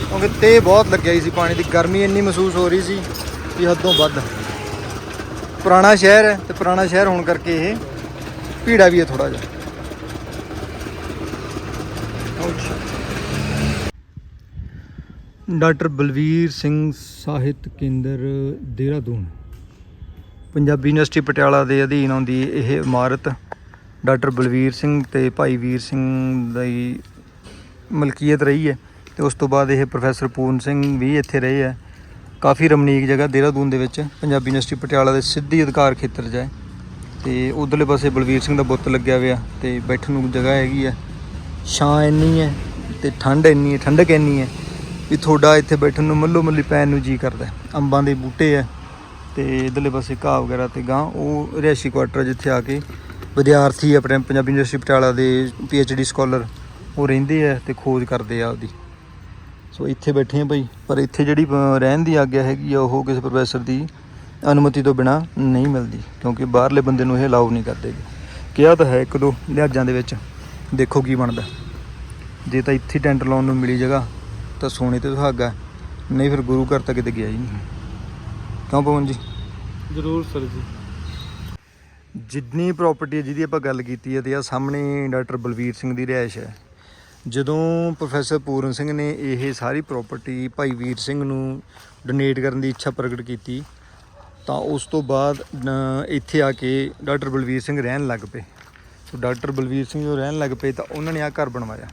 ਕਿਉਂਕਿ ਤੇ ਬਹੁਤ ਲੱਗਿਆ ਹੀ ਸੀ ਪਾਣੀ ਦੀ, ਗਰਮੀ ਇੰਨੀ ਮਹਿਸੂਸ ਹੋ ਰਹੀ ਸੀ। ਕਿ ਹੱਦੋਂ ਵੱਧ। ਪੁਰਾਣਾ ਸ਼ਹਿਰ ਹੈ ਤੇ ਪੁਰਾਣਾ ਸ਼ਹਿਰ ਹੋਣ ਕਰਕੇ ਇਹ ਭੀੜਾ ਵੀ ਹੈ ਥੋੜਾ ਜਿਹਾ। ਡਾਕਟਰ ਬਲਵੀਰ ਸਿੰਘ ਸਾਹਿਤ ਕੇਂਦਰ, ਦੇਹਰਾਦੂਨ। ਪੰਜਾਬੀ ਯੂਨੀਵਰਸਿਟੀ ਪਟਿਆਲਾ ਦੇ ਅਧੀਨ ਆਉਂਦੀ ਇਹ ਇਮਾਰਤ ਡਾਕਟਰ ਬਲਵੀਰ ਸਿੰਘ ਤੇ ਭਾਈ ਵੀਰ ਸਿੰਘ ਦੀ ਮਲਕੀਅਤ ਰਹੀ ਹੈ ਤੇ ਉਸ ਤੋਂ ਬਾਅਦ ਇਹ ਪ੍ਰੋਫੈਸਰ ਪੂਰਨ ਸਿੰਘ ਵੀ ਇੱਥੇ ਰਹੇ ਹੈ। ਕਾਫੀ ਰਮਣੀਕ ਜਗ੍ਹਾ ਦੇਹਰਾਦੂਨ ਦੇ ਵਿੱਚ, ਪੰਜਾਬੀ ਯੂਨੀਵਰਸਿਟੀ ਪਟਿਆਲਾ ਦੇ ਸਿੱਧੀ ਅਧਿਕਾਰ ਖੇਤਰ 'ਚ ਹੈ। ਤੇ ਉਧਰਲੇ ਪਾਸੇ ਬਲਵੀਰ ਸਿੰਘ ਦਾ ਬੁੱਤ ਲੱਗਿਆ ਹੋਇਆ ਤੇ ਬੈਠਣ ਨੂੰ ਜਗ੍ਹਾ ਹੈਗੀ ਹੈ ਛਾਂ ਇੰਨੀ ਹੈ ਤੇ ਠੰਡ ਇੰਨੀ ਹੈ, ਠੰਡਕ ਇੰਨੀ ਹੈ ਵੀ ਤੁਹਾਡਾ ਇੱਥੇ ਬੈਠਣ ਨੂੰ ਮੱਲੋ ਮੱਲੀ ਪੈਣ ਨੂੰ ਜੀ ਕਰਦਾ ਅੰਬਾਂ ਦੇ ਬੂਟੇ ਹੈ ਤੇ ਇਧਰਲੇ ਪਾਸੇ ਘਾਹ ਵਗੈਰਾ ਤੇ ਗਾਂ, ਉਹ ਰਿਹਾਇਸ਼ੀ ਕੁਆਟਰ ਜਿੱਥੇ ਆ ਕੇ ਵਿਦਿਆਰਥੀ ਆਪਣੇ ਪੰਜਾਬੀ ਯੂਨੀਵਰਸਿਟੀ ਪਟਿਆਲਾ ਦੇ ਡੀ ਸਕਾਲਰ ਉਹ ਰਹਿੰਦੇ ਆ ਤੇ ਖੋਜ ਕਰਦੇ ਆ ਉਹਦੀ। ਸੋ ਇੱਥੇ ਬੈਠੇ ਆ ਭਾਈ ਪਰ ਇੱਥੇ ਜਿਹੜੀ ਰਹਿਣ ਦੀ ਆਗਿਆ ਹੈਗੀ ਆ ਉਹ ਕਿਸੇ ਪ੍ਰੋਫੈਸਰ ਦੀ ਅਨੁਮਤੀ ਤੋਂ ਬਿਨਾ ਨਹੀਂ ਮਿਲਦੀ ਕਿਉਂਕਿ ਬਾਹਰਲੇ ਬੰਦੇ ਨੂੰ ਇਹ ਅਲਾਉ ਨਹੀਂ ਕਰਦੇ ਕਿਹਾ ਤਾਂ ਹੈ ਇੱਕ ਦੋ ਲਿਹਾਜ਼ਾਂ ਦੇ ਵਿੱਚ ਦੇਖੋ ਕੀ ਬਣਦਾ। ਜੇ ਤਾਂ ਇੱਥੇ ਟੈਂਟ ਲਾਉਣ ਨੂੰ ਮਿਲੀ ਜਗ੍ਹਾ ਤਾਂ ਸੋਨੇ ਤੇ ਸੁਹਾਗਾ ਨਹੀਂ ਫਿਰ ਗੁਰੂ ਘਰ ਤਾਂ ਕਿਤੇ ਗਿਆ ਹੀ ਨਹੀਂ। ਕਿਉਂ ਪਵਨ ਜੀ? ਜ਼ਰੂਰ ਸਰ ਜੀ। ਜਿੰਨੀ ਪ੍ਰਾਪਰਟੀ ਜਿਹਦੀ ਆਪਾਂ ਗੱਲ ਕੀਤੀ ਹੈ ਤੇ ਆ ਸਾਹਮਣੇ ਡਾਕਟਰ ਬਲਵੀਰ ਸਿੰਘ ਦੀ ਰਿਹਾਇਸ਼ ਹੈ। ਜਦੋਂ ਪ੍ਰੋਫੈਸਰ ਪੂਰਨ ਸਿੰਘ ਨੇ ਇਹ ਸਾਰੀ ਪ੍ਰਾਪਰਟੀ ਭਾਈ ਵੀਰ ਸਿੰਘ ਨੂੰ ਡੋਨੇਟ ਕਰਨ ਦੀ ਇੱਛਾ ਪ੍ਰਗਟ ਕੀਤੀ, ਤਾਂ ਉਸ ਤੋਂ ਬਾਅਦ ਇੱਥੇ ਆ ਕੇ ਡਾਕਟਰ ਬਲਵੀਰ ਸਿੰਘ ਰਹਿਣ ਲੱਗ ਪਏ। ਸੋ ਡਾਕਟਰ ਬਲਵੀਰ ਸਿੰਘ ਜੋ ਰਹਿਣ ਲੱਗ ਪਏ ਤਾਂ ਉਹਨਾਂ ਨੇ ਆ ਘਰ ਬਣਵਾਇਆ।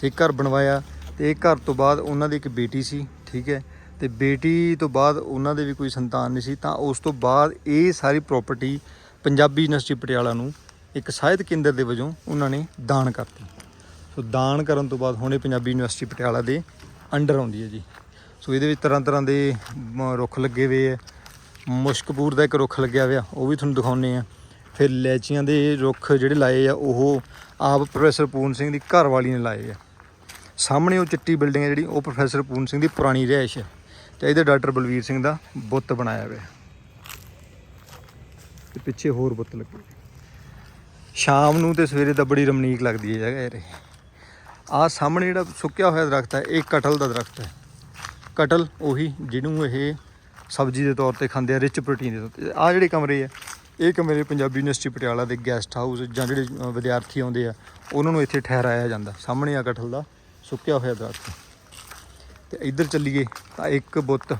ਤੇ ਘਰ ਬਣਵਾਇਆ ਤੇ ਇਹ ਘਰ ਤੋਂ ਬਾਅਦ ਉਹਨਾਂ ਦੀ ਇੱਕ ਬੇਟੀ ਸੀ, ਠੀਕ ਹੈ? ਤੇ ਬੇਟੀ ਤੋਂ ਬਾਅਦ ਉਹਨਾਂ ਦੇ ਵੀ ਕੋਈ ਸੰਤਾਨ ਨਹੀਂ ਸੀ, ਤਾਂ ਉਸ ਤੋਂ ਬਾਅਦ ਇਹ ਸਾਰੀ ਪ੍ਰਾਪਰਟੀ ਪੰਜਾਬੀ ਯੂਨੀਵਰਸਿਟੀ ਪਟਿਆਲਾ ਨੂੰ ਇੱਕ ਸਾਹਿਤ ਕੇਂਦਰ ਦੇ ਵਜੋਂ ਉਹਨਾਂ ਨੇ ਦਾਨ ਕਰਤੀ। ਸੋ ਦਾਨ ਕਰਨ ਤੋਂ ਬਾਅਦ ਹੁਣੇ ਪੰਜਾਬੀ ਯੂਨੀਵਰਸਿਟੀ ਪਟਿਆਲਾ ਦੇ ਅੰਡਰ ਆਉਂਦੀ ਹੈ ਜੀ। ਸੋ ਇਹਦੇ ਵਿੱਚ ਤਰ੍ਹਾਂ ਤਰ੍ਹਾਂ ਦੇ ਰੁੱਖ ਲੱਗੇ ਹੋਏ ਹੈ ਮੁਸ਼ਕਪੂਰ ਦਾ ਇੱਕ ਰੁੱਖ ਲੱਗਿਆ ਹੋਇਆ, ਉਹ ਵੀ ਤੁਹਾਨੂੰ ਦਿਖਾਉਨੇ ਆ ਫਿਰ ਲੈਚੀਆਂ ਦੇ ਰੁੱਖ ਜਿਹੜੇ ਲਾਏ ਆ, ਉਹ ਆਪ ਪ੍ਰੋਫੈਸਰ ਪੂਰਨ ਸਿੰਘ ਦੀ ਘਰ ਵਾਲੀ ਨੇ ਲਾਏ ਆ। ਸਾਹਮਣੇ ਉਹ ਚਿੱਟੀ ਬਿਲਡਿੰਗ ਹੈ ਜਿਹੜੀ, ਉਹ ਪ੍ਰੋਫੈਸਰ ਪੂਰਨ ਸਿੰਘ ਦੀ ਪੁਰਾਣੀ ਰਿਹਾਇਸ਼ ਹੈ। ਤੇ ਇਹਦੇ ਡਾਕਟਰ ਬਲਵੀਰ ਸਿੰਘ ਦਾ ਬੁੱਤ ਬਣਾਇਆ ਹੋਇਆ। ਤੇ ਪਿੱਛੇ ਹੋਰ ਬੁੱਤ ਲੱਗੇ। ਸ਼ਾਮ ਨੂੰ ਤੇ ਸਵੇਰੇ ਤਾਂ ਬੜੀ ਰਮਣੀਕ ਲੱਗਦੀ ਹੈ ਜਗ੍ਹਾ ਯਾਰ ਇਹ। ਆਹ ਸਾਹਮਣੇ ਜਿਹੜਾ ਸੁੱਕਿਆ ਹੋਇਆ ਦਰਖਤ ਹੈ, ਇਹ ਕਟਲ ਦਾ ਦਰਖਤ ਹੈ। ਕਟਲ ਉਹੀ ਜਿਹਨੂੰ ਇਹ ਸਬਜ਼ੀ ਦੇ ਤੌਰ ਤੇ ਖਾਂਦੇ ਆ ਰਿਚ ਪ੍ਰੋਟੀਨ ਦੇ ਤੌਰ ਤੇ। ਆਹ ਜਿਹੜੇ ਕਮਰੇ ਆ, ਇਹ ਕਮਰੇ ਪੰਜਾਬੀ ਯੂਨੀਵਰਸਿਟੀ ਪਟਿਆਲਾ ਦੇ ਗੈਸਟ ਹਾਊਸ ਜਾਂ ਜਿਹੜੇ ਵਿਦਿਆਰਥੀ ਆਉਂਦੇ ਆ, ਉਹਨਾਂ ਨੂੰ ਇੱਥੇ ਠਹਿਰਾਇਆ ਜਾਂਦਾ। ਸਾਹਮਣੇ ਆ ਕਟਲ ਦਾ ਸੁੱਕਿਆ ਹੋਇਆ ਦਰਖਤ। ਤੇ ਇੱਧਰ ਚੱਲੀਏ ਤਾਂ ਇੱਕ ਬੁੱਤ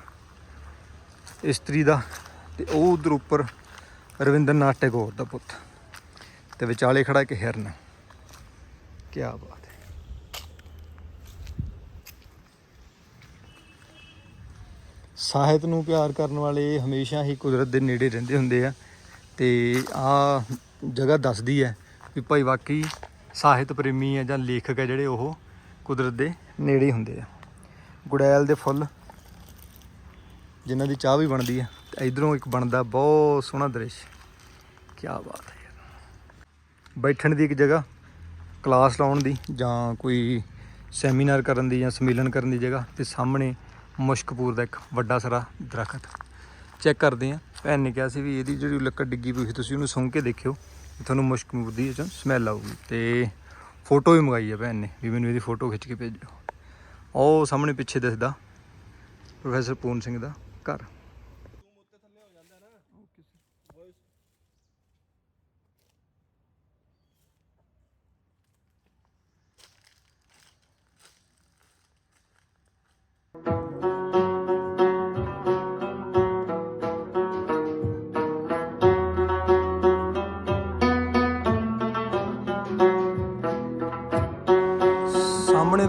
ਇਸਤਰੀ ਦਾ ਤੇ ਉਹ ਉਧਰ ਉੱਪਰ ਰਵਿੰਦਰਨਾਥ ਟੈਗੋਰ ਦਾ ਪੁੱਤ। ਤੇ ਵਿਚਾਲੇ ਖੜਾ ਇੱਕ ਹਿਰਨ। ਕੀ ਬਾਤ ਹੈ ਸਾਹਿਤ ਨੂੰ ਪਿਆਰ ਕਰਨ ਵਾਲੇ ਹਮੇਸ਼ਾ ਹੀ ਕੁਦਰਤ ਦੇ ਨੇੜੇ ਰਹਿੰਦੇ ਹੁੰਦੇ ਆ। ਤੇ ਆ ਜਗ੍ਹਾ ਦੱਸਦੀ ਹੈ ਵੀ ਭਾਈ ਵਾਕਈ ਸਾਹਿਤ ਪ੍ਰੇਮੀ ਆ ਜਾਂ ਲੇਖਕ ਆ ਜਿਹੜੇ ਉਹ ਕੁਦਰਤ ਦੇ ਨੇੜੇ ਹੁੰਦੇ ਆ। ਗੁੜੈਲ ਦੇ ਫੁੱਲ, ਜਿਨ੍ਹਾਂ ਦੀ ਚਾਹ ਵੀ ਬਣਦੀ ਆ ਤੇ ਇਧਰੋਂ ਇੱਕ ਬਣਦਾ ਬਹੁਤ ਸੋਹਣਾ ਦ੍ਰਿਸ਼। ਕੀ ਬਾਤ ਹੈ ਯਾਰ। ਬੈਠਣ ਦੀ ਇੱਕ ਜਗ੍ਹਾ, ਕਲਾਸ ਲਾਉਣ ਦੀ ਜਾਂ ਕੋਈ ਸੈਮੀਨਾਰ ਕਰਨ ਦੀ ਜਾਂ ਸੰਮੇਲਨ ਕਰਨ ਦੀ ਜਗ੍ਹਾ, ਤੇ ਸਾਹਮਣੇ ਮੁਸ਼ਕਪੂਰ ਦਾ ਇੱਕ ਵੱਡਾ ਸਾਰਾ ਦਰਖਤ। ਚੈੱਕ ਕਰਦੇ ਆ ਭੈਣ ਨੇ ਕਿਹਾ ਸੀ ਵੀ ਇਹਦੀ ਜਿਹੜੀ ਲੱਕੜ ਡਿੱਗੀ ਪਈ ਸੀ, ਤੁਸੀਂ ਉਹਨੂੰ ਸੁੰਘ ਕੇ ਦੇਖਿਓ। ਤੁਹਾਨੂੰ ਮੁਸ਼ਕਪੂਰ ਦੀ ਸਮੈਲ ਆਊਗੀ। ਤੇ ਫੋਟੋ ਵੀ ਮੰਗਾਈ ਆ ਭੈਣ ਨੇ ਵੀ ਮੈਨੂੰ ਇਹਦੀ ਫੋਟੋ ਖਿੱਚ ਕੇ ਭੇਜੋ। ਉਹ ਸਾਹਮਣੇ ਪਿੱਛੇ ਦਿਸਦਾ ਪ੍ਰੋਫੈਸਰ ਪੂਰਨ ਸਿੰਘ ਦਾ ਘਰ।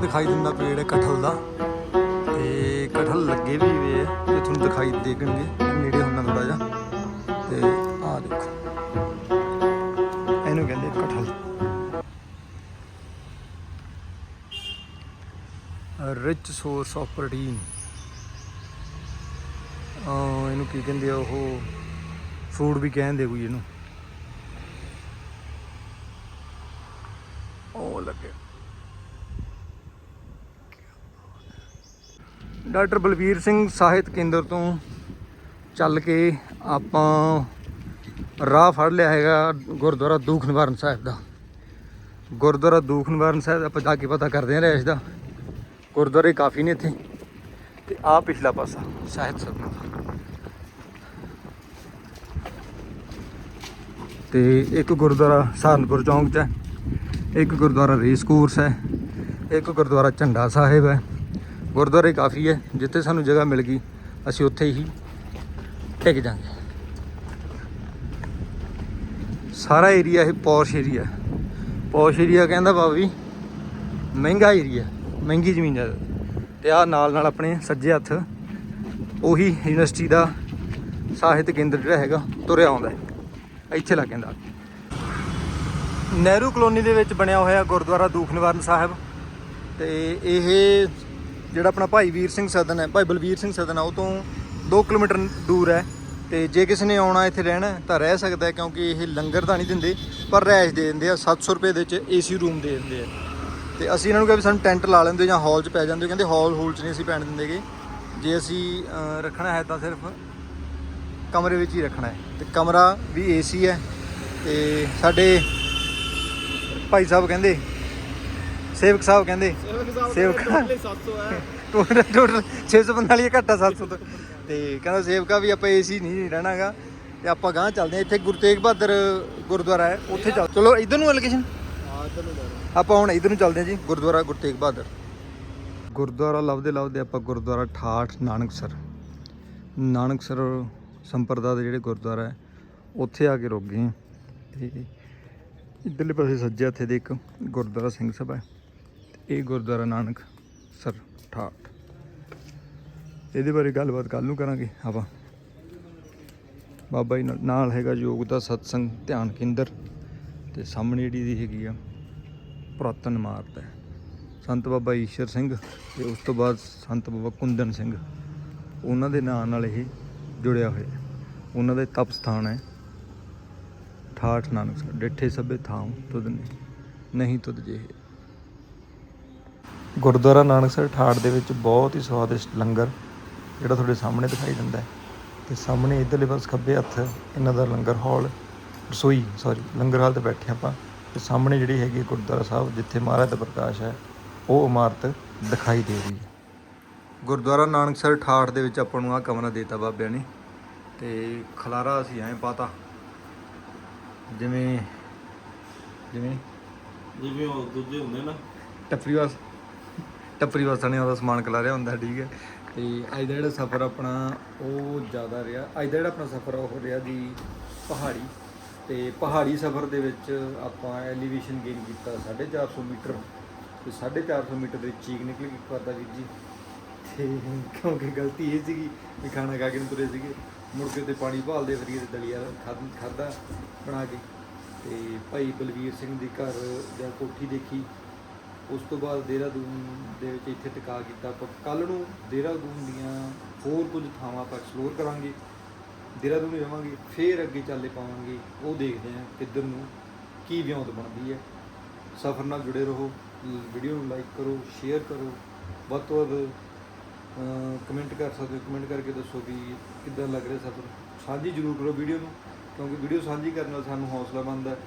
ਦਿਖਾਈ ਦਿੰਦਾ ਪੇੜ ਹੈ ਕਟਹਲ ਦਾ। ਤੇ ਕਠਲ ਲੱਗੇ ਵੀ ਹੋਏ ਆ, ਤੇ ਤੁਹਾਨੂੰ ਦਿਖਾਈ ਦੇਣਗੇ, ਨੇੜੇ ਹੁੰਨਾ ਥੋੜਾ ਜਿਹਾ। ਤੇ ਆਹ ਦੇਖੋ। ਇਹਨੂੰ ਕਹਿੰਦੇ ਕਠਲ। ਰਿਚ ਸੋਰਸ ਆਫ ਪ੍ਰੋਟੀਨ ਇਹਨੂੰ ਕੀ ਕਹਿੰਦੇ ਆ ਉਹ? ਫਰੂਟ ਵੀ ਕਹਿੰਦੇ ਕੋਈ ਇਹਨੂੰ ਉਹ ਲੱਗੇ ਡਾਕਟਰ ਬਲਵੀਰ ਸਿੰਘ ਸਾਹਿਤ ਕੇਂਦਰ ਤੋਂ ਚੱਲ ਕੇ ਆਪਾਂ ਰਾਹ ਫੜ ਲਿਆ ਹੈਗਾ ਗੁਰਦੁਆਰਾ ਦੂਖ ਨਿਵਾਰਨ ਸਾਹਿਬ ਦਾ। ਗੁਰਦੁਆਰਾ ਦੂਖ ਨਿਵਾਰਨ ਸਾਹਿਬ ਆਪਾਂ ਜਾ ਕੇ ਪਤਾ ਕਰਦੇ ਹਾਂ ਰੈਸ਼ ਦਾ। ਗੁਰਦੁਆਰੇ ਕਾਫੀ ਨੇ ਇੱਥੇ। ਤੇ ਆ ਪਿਛਲਾ ਪਾਸਾ ਸਾਹਿਤ ਸਭਾ ਦਾ ਤੇ ਇੱਕ ਗੁਰਦੁਆਰਾ ਸਹਾਰਨਪੁਰ ਚੌਂਕ 'ਚ ਹੈ, ਇੱਕ ਗੁਰਦੁਆਰਾ ਰੇਸ ਕੋਰਸ ਹੈ, ਇੱਕ ਗੁਰਦੁਆਰਾ ਝੰਡਾ ਸਾਹਿਬ ਹੈ। ਗੁਰਦੁਆਰੇ ਕਾਫੀ ਹੈ, ਜਿੱਥੇ ਸਾਨੂੰ ਜਗ੍ਹਾ ਮਿਲ ਗਈ, ਅਸੀਂ ਉੱਥੇ ਹੀ ਟਿਕ ਜਾਾਂਗੇ। ਸਾਰਾ ਏਰੀਆ ਇਹ ਪੌਸ਼ ਏਰੀਆ ਪੌਸ਼ ਏਰੀਆ ਕਹਿੰਦਾ ਬਾਬੀ ਮਹਿੰਗਾ ਏਰੀਆ ਮਹਿੰਗੀ ਜ਼ਮੀਨ ਹੈ। ਤੇ ਆ ਨਾਲ ਨਾਲ ਆਪਣੇ ਸੱਜੇ ਹੱਥ ਉਹੀ ਯੂਨੀਵਰਸਿਟੀ ਦਾ ਸਾਹਿਤ ਕੇਂਦਰ ਜਿਹੜਾ ਹੈਗਾ, ਤੁਰਿਆ ਆਉਂਦਾ ਹੈ। ਇੱਥੇ ਲੱਗ ਜਾਂਦਾ। ਨਹਿਰੂ ਕਲੋਨੀ ਦੇ ਵਿੱਚ ਬਣਿਆ ਹੋਇਆ ਗੁਰਦੁਆਰਾ ਦੂਖ ਨਿਵਾਰਨ ਸਾਹਿਬ, ਤੇ ਇਹ ਜਿਹੜਾ ਆਪਣਾ ਭਾਈ ਵੀਰ ਸਿੰਘ ਸਦਨ ਹੈ, ਭਾਈ ਬਲਵੀਰ ਸਿੰਘ ਸਦਨ ਆ, ਉਹ ਤੋਂ 2 ਕਿਲੋਮੀਟਰ ਦੂਰ ਹੈ। ਤੇ ਜੇ ਕਿਸੇ ਨੇ ਆਉਣਾ ਇੱਥੇ ਰਹਿਣਾ ਤਾਂ ਰਹਿ ਸਕਦਾ ਹੈ, ਕਿਉਂਕਿ ਇਹ ਲੰਗਰ ਤਾਂ ਨਹੀਂ ਦਿੰਦੇ, ਪਰ ਰੈਸ਼ ਦੇ ਦਿੰਦੇ ਆ 700 ਰੁਪਏ ਦੇ ਵਿੱਚ ਏਸੀ ਰੂਮ ਦੇ ਦਿੰਦੇ ਆ। ਤੇ ਅਸੀਂ ਇਹਨਾਂ ਨੂੰ ਕਿਹਾ ਵੀ ਸਾਨੂੰ ਟੈਂਟ ਲਾ ਲੈਂਦੇ ਜਾਂ ਹਾਲ 'ਚ ਪੈ ਜਾਂਦੇ ਕਹਿੰਦੇ ਹਾਲ ਹੂਲ 'ਚ ਨਹੀਂ ਅਸੀਂ ਪੈਣ ਦਿੰਦੇਗੇ। ਜੇ ਅਸੀਂ ਰੱਖਣਾ ਹੈ ਤਾਂ ਸਿਰਫ ਕਮਰੇ ਵਿੱਚ ਹੀ ਰੱਖਣਾ ਹੈ। ਤੇ ਕਮਰਾ ਵੀ ਏਸੀ ਹੈ। ਤੇ ਸਾਡੇ ਭਾਈ ਸਾਹਿਬ ਕਹਿੰਦੇ ਸੇਵਕ ਸਾਹਿਬ ਕਹਿੰਦੇ ਸੇਵਕ 700 ਹੈ। ਟੋਟਲ ਟੋਟਲ 645 ਘੱਟਾ 700 ਤੋਂ। ਤੇ ਕਹਿੰਦਾ ਸੇਵਕਾ ਵੀ ਆਪਾਂ ਏਸੀ ਨਹੀਂ ਰਹਿਣਾਗਾ ਤੇ ਆਪਾਂ ਗਾਂ ਚੱਲਦੇ ਹਾਂ। ਇੱਥੇ ਗੁਰੂ ਤੇਗ ਬਹਾਦਰ ਗੁਰਦੁਆਰਾ ਹੈ ਉੱਥੇ ਚੱਲ। ਚਲੋ ਇਧਰ ਨੂੰ ਲੋਕੇਸ਼ਨ ਆਪਾਂ ਹੁਣ ਇਧਰ ਨੂੰ ਚੱਲਦੇ ਹਾਂ ਜੀ ਗੁਰਦੁਆਰਾ ਗੁਰੂ ਤੇਗ ਬਹਾਦਰ। ਗੁਰਦੁਆਰਾ ਲੱਭਦੇ ਲੱਭਦੇ ਆਪਾਂ ਗੁਰਦੁਆਰਾ ਠਾਠ ਨਾਨਕਸਰ। ਨਾਨਕਸਰ ਸੰਪਰਦਾ ਦੇ ਜਿਹੜੇ ਗੁਰਦੁਆਰਾ ਹੈ ਉੱਥੇ ਆ ਕੇ ਰੁਕ ਗਏ ਤੇ ਇੱਧਰਲੇ ਪਾਸੇ ਸੱਜੇ ਹੱਥੇ ਦੇ ਇੱਕ ਗੁਰਦੁਆਰਾ ਸਿੰਘ ਸਭਾ ਹੈ। ਇਹ ਗੁਰਦੁਆਰਾ ਨਾਨਕ ਸਰ ਠਾਠ। ਇਹਦੇ ਬਾਰੇ ਗੱਲਬਾਤ ਕੱਲ ਨੂੰ ਕਰਾਂਗੇ ਆਪਾਂ। ਬਾਬਾ ਜੀ ਨਾਲ- ਨਾਲ ਹੈਗਾ ਯੋਗ ਦਾ ਸਤਸੰਗ ਧਿਆਨ ਕੇਂਦਰ ਤੇ ਸਾਹਮਣੇ ਜਿਹੜੀ ਦੀ ਹੈਗੀ ਆ ਪੁਰਾਤਨ ਇਮਾਰਤ ਹੈ। ਸੰਤ ਬਾਬਾ ਈਸ਼ਰ ਸਿੰਘ ਤੇ ਉਸ ਤੋਂ ਬਾਅਦ ਸੰਤ ਬਾਬਾ ਕੁੰਦਨ ਸਿੰਘ। ਉਹਨਾਂ ਦੇ ਨਾਂ ਨਾਲ ਇਹ ਜੁੜਿਆ ਹੋਇਆ ਉਹਨਾਂ ਦੇ ਤਪ ਸਥਾਨ ਹੈ ਠਾਠ ਨਾਨਕਸਰ ਡਿੱਠੇ ਸਭੇ ਥਾਂ ਤੁਧ ਨਹੀਂ ਨਹੀਂ ਤੁਧ ਜਿਹੇ ਗੁਰਦੁਆਰਾ ਨਾਨਕਸਰ ਠਾਠ ਦੇ ਵਿੱਚ ਬਹੁਤ ਹੀ ਸਵਾਦਿਸ਼ਟ ਲੰਗਰ ਜਿਹੜਾ ਤੁਹਾਡੇ ਸਾਹਮਣੇ ਦਿਖਾਈ ਦਿੰਦਾ ਹੈ। ਤੇ ਸਾਹਮਣੇ ਇਧਰਲੇ ਪਾਸੇ ਖੱਬੇ ਹੱਥ ਇਹਨਾਂ ਦਾ ਲੰਗਰ ਹਾਲ ਰਸੋਈ ਸੌਰੀ ਲੰਗਰ ਹਾਲ ਤੇ ਬੈਠੇ ਆਪਾਂ। ਤੇ ਸਾਹਮਣੇ ਜਿਹੜੀ ਹੈਗੀ ਗੁਰਦੁਆਰਾ ਸਾਹਿਬ ਜਿੱਥੇ ਮਹਾਰਾਜ ਦਾ ਪ੍ਰਕਾਸ਼ ਹੈ ਉਹ ਇਮਾਰਤ ਦਿਖਾਈ ਦੇ ਰਹੀ ਹੈ। ਗੁਰਦੁਆਰਾ ਨਾਨਕਸਰ ਠਾਠ ਦੇ ਵਿੱਚ ਆਪਾਂ ਨੂੰ ਆ ਕਮਰਾ ਦੇਤਾ ਬਾਬਿਆਂ ਨੇ। ਤੇ ਖਲਾਰਾ ਅਸੀਂ ਐਂ ਪਾਤਾ। ਜਿਵੇਂ ਜਿਵੇਂ? ਜਿਵੇਂ ਉਹ ਦੂਜੇ ਹੁੰਦੇ ਨਾ। ਟੱਪਰੀ ਵਾਸ ਟੱਪਰੀ ਵਾਸਾਂ ਨੇ ਉਹਦਾ ਸਮਾਨ ਕਲਾ ਰਿਹਾ ਹੁੰਦਾ, ਠੀਕ ਹੈ। ਤੇ ਅੱਜ ਦਾ ਜਿਹੜਾ ਸਫ਼ਰ ਆਪਣਾ, ਉਹ ਜ਼ਿਆਦਾ ਰਿਹਾ। ਅੱਜ ਦਾ ਜਿਹੜਾ ਆਪਣਾ ਸਫ਼ਰ ਉਹ ਰਿਹਾ ਜੀ ਪਹਾੜੀ। ਤੇ ਪਹਾੜੀ ਸਫ਼ਰ ਦੇ ਵਿੱਚ ਆਪਾਂ ਐਲੀਵੇਸ਼ਨ ਗੇਨ ਕੀਤਾ 450 ਮੀਟਰ। ਤੇ 450 ਮੀਟਰ ਦੇ ਚੀਕ ਨਿਕਲ ਗਈ ਕਰਦਾ ਵੀਰ ਜੀ। ਤੇ ਕਿਉਂਕਿ ਗਲਤੀ ਇਹ ਸੀਗੀ ਵੀ ਖਾਣਾ ਖਾ ਕੇ ਨੂੰ ਤੁਰੇ ਸੀਗੇ। ਮੁੜ ਕੇ ਤੇ ਪਾਣੀ ਭਾਲਦੇ ਫਰੀਏ ਤੇ ਦਲੀਆ ਖਾਧ- ਖਾਧਾ ਬਣਾ ਕੇ। ਤੇ ਭਾਈ ਬਲਵੀਰ ਸਿੰਘ ਦੇ ਘਰ ਜਾਂ ਕੋਠੀ ਦੇਖੀ। ਉਸ ਤੋਂ ਬਾਅਦ ਦੇਹਰਾਦੂਨ ਦੇ ਵਿੱਚ ਇੱਥੇ ਟਿਕਾ ਕੀਤਾ। ਆਪਾਂ ਕੱਲ ਨੂੰ ਦੇਹਰਾਦੂਨ ਦੀਆਂ ਹੋਰ ਕੁਝ ਥਾਵਾਂ ਆਪਾਂ ਐਕਸਪਲੋਰ ਕਰਾਂਗੇ। ਦੇਹਰਾਦੂਨ ਜਾਵਾਂਗੇ, ਫੇਰ ਅੱਗੇ ਚੱਲੇ ਪਾਵਾਂਗੇ ਉਹ ਦੇਖਦੇ ਹਾਂ ਕਿੱਧਰ ਨੂੰ ਕੀ ਵਿਉਂਤ ਬਣਦੀ ਹੈ। ਸਫ਼ਰ ਨਾਲ ਜੁੜੇ ਰਹੋ ਵੀਡੀਓ ਨੂੰ ਲਾਈਕ ਕਰੋ ਸ਼ੇਅਰ ਕਰੋ। ਵੱਧ ਤੋਂ ਵੱਧ ਕਮੈਂਟ ਕਰ ਸਕਦੇ ਹੋ। ਕਮੈਂਟ ਕਰਕੇ ਦੱਸੋ ਵੀ ਕਿੱਦਾਂ ਲੱਗ ਰਿਹਾ ਸਫ਼ਰ। ਸਾਂਝੀ ਜ਼ਰੂਰ ਕਰੋ ਵੀਡੀਓ ਨੂੰ, ਕਿਉਂਕਿ ਵੀਡੀਓ ਸਾਂਝੀ ਕਰਨ ਨਾਲ ਸਾਨੂੰ ਹੌਸਲਾ ਬਣਦਾ ਹੈ।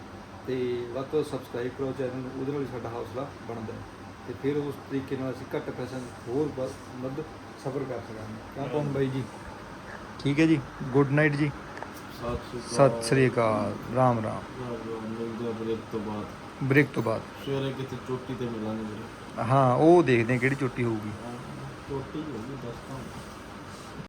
ਤੇ ਵੱਧ ਤੋਂ ਵੱਧ ਸਬਸਕ੍ਰਾਈਬ ਕਰੋ ਚੈਨਲ ਨੂੰ ਉਹਦੇ ਨਾਲ ਵੀ ਸਾਡਾ ਹੌਸਲਾ ਬਣਦਾ ਹੈ। ਤੇ ਫਿਰ ਉਸ ਤਰੀਕੇ ਨਾਲ ਅਸੀਂ ਘੱਟ ਪੈਸਿਆਂ 'ਚ ਹੋਰ ਵੱਧ ਮੱਧ ਸਫ਼ਰ ਕਰ ਸਕਾਂਗੇ। ਕਿਆ ਕਹੂੰ ਬਾਈ ਜੀ? ਠੀਕ ਹੈ ਜੀ। ਗੁੱਡ ਨਾਈਟ ਜੀ। ਸਤਿ ਸ੍ਰੀ ਅਕਾਲ। ਰਾਮ ਰਾਮ। ਮਿਲਦੇ ਬ੍ਰੇਕ ਤੋਂ ਬਾਅਦ। ਬ੍ਰੇਕ ਤੋਂ ਬਾਅਦ। ਸਵੇਰੇ ਕਿਤੇ ਚੋਟੀ ਤੇ ਮਿਲਾਂਗੇ ਹਾਂ ਉਹ ਦੇਖਦੇ ਹਾਂ ਕਿਹੜੀ ਚੋਟੀ ਹੋਊਗੀ। ਚੋਟੀ ਹੋਊਗੀ ਦੱਸਦਾ